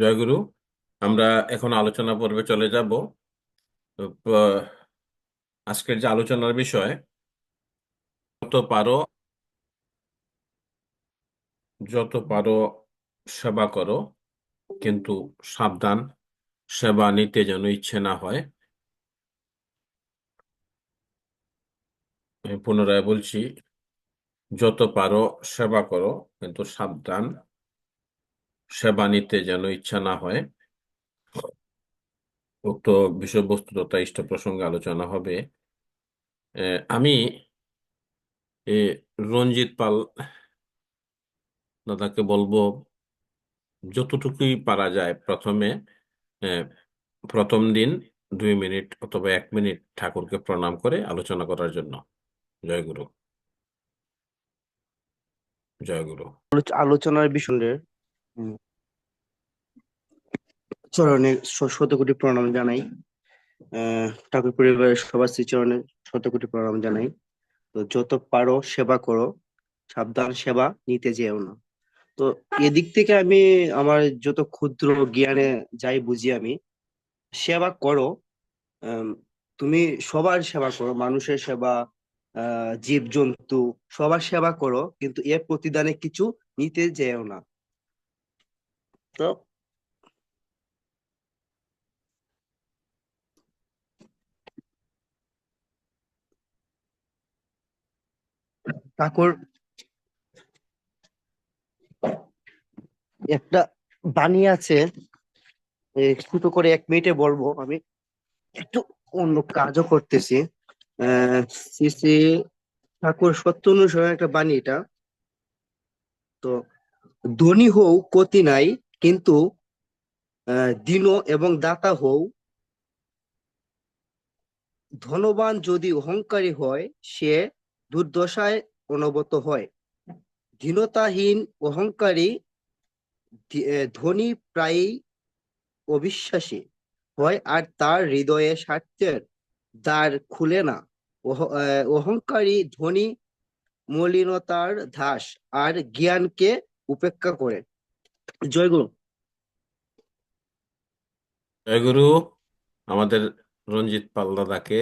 জয়গুরু, আমরা এখন আলোচনা পর্বে চলে যাব। আজকের যে আলোচনার বিষয়, যত পারো যত পারো সেবা করো, কিন্তু সাবধান, সেবা নিতে যেন ইচ্ছে না হয়। পুনরায় বলছি, যত পারো সেবা করো, কিন্তু সাবধান সেবা নিতে যেন ইচ্ছা না হয়। উক্ত বিষয়বস্তু তথা ইষ্ট প্রসঙ্গে আলোচনা হবে। আমি রঞ্জিত পাল দাদাকে বলব, যতটুকুই পারা যায় প্রথমে প্রথম দিন দুই মিনিট অথবা এক মিনিট ঠাকুরকে প্রণাম করে আলোচনা করার জন্য। জয় গুরু। জয় গুরু। আলোচনার বিষয়ে। চরণে শতকোটি প্রণাম জানাই। ঠাকুর পরিবারের সবার শ্রীচরণে শতকোটি প্রণাম জানাই। তো যত পারো সেবা করো, সাবধান সেবা নিতে যেও না। তো এদিক থেকে আমি আমার যত ক্ষুদ্র জ্ঞানে যাই বুঝি আমি, সেবা করো। তুমি সবার সেবা করো, মানুষের সেবা জীব জন্তু সবার সেবা করো, কিন্তু এর প্রতিদানে কিছু নিতে যেও না। তো ঠাকুর একটা বাণী আছে ছোট করে এক মিনিটে বলব আমি। একটু অন্য কাজও করতেছি। ঠাকুর সত্য অনুসরণ একটা বাণী এটা। তো, ধনী হও, ক্ষতি নাই, কিন্তু দীন এবং দাতা হও। ধনবান যদি অহংকারী হয়, সে দুর্দশায় অনুভূত হয়। দীনতাহীন অহংকারী ধনী প্রায়ই অবিশ্বাসী হয় আর তার হৃদয়ে স্বার্থের দ্বার খুলে না। অহংকারী, ধনী, মলিনতার ধাস আর জ্ঞানকে উপেক্ষা করে। জয় গুরু জয় গুরু আমাদের রঞ্জিত পাল দাদাকে